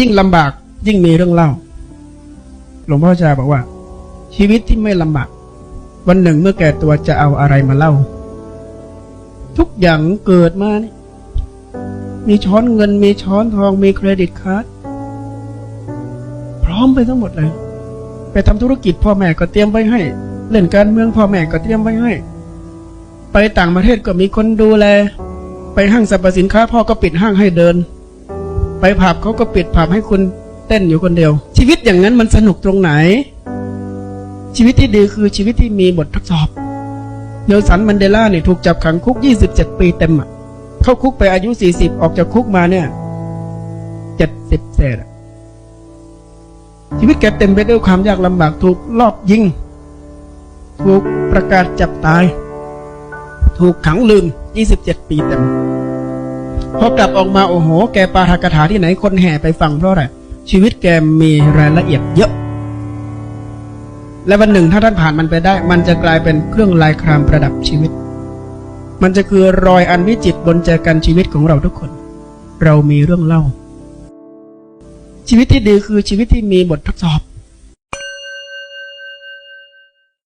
ยิ่งลำบากยิ่งมีเรื่องเล่า หลวงพ่อชาบอกว่า ชีวิตที่ไม่ลำบาก วันหนึ่งเมื่อแก่ตัวจะเอาอะไรมาเล่า ทุกอย่างเกิดมานี่มีช้อนเงินมีช้อนทองมีเครดิตการ์ดพร้อมไปทั้งหมดเลย ไปทำธุรกิจพ่อแม่ก็เตรียมไว้ให้ เล่นการเมืองพ่อแม่ก็เตรียมไว้ให้ ไปต่างประเทศก็มีคนดูแล ไปห้างสรรพสินค้าพ่อก็ปิดห้างให้เดิน ไปผับเขาก็ปิดผับให้คุณเต้นอยู่คนเดียว ชีวิตอย่างนั้นมันสนุกตรงไหน ชีวิตที่ดีคือชีวิตที่มีบททดสอบเนลสันมันเดลาเนี่ยถูกจับขังคุก 27 ปีเต็มอะเข้าคุกไปอายุ 40 ออกจากคุกมาเนี่ย 70เศษชีวิตแกเต็มไปด้วยความยากลำบากถูกลอบยิง ถูกประกาศจับตาย ถูกขังลืม 27 ปีเต็ม พอกลับออกมาโอ้โห แกปาฐกถาที่ไหนคนแห่ไปฟังเพราะอะไรชีวิตแกมีรายละเอียดเยอะ และวันหนึ่งถ้าท่านผ่านมันไปได้ มันจะกลายเป็นเครื่องลายครามประดับชีวิต มันจะคือรอยอันวิจิตบนแจกันชีวิตของเราทุกคน เรามีเรื่องเล่า ชีวิตที่ดีคือชีวิตที่มีบททดสอบ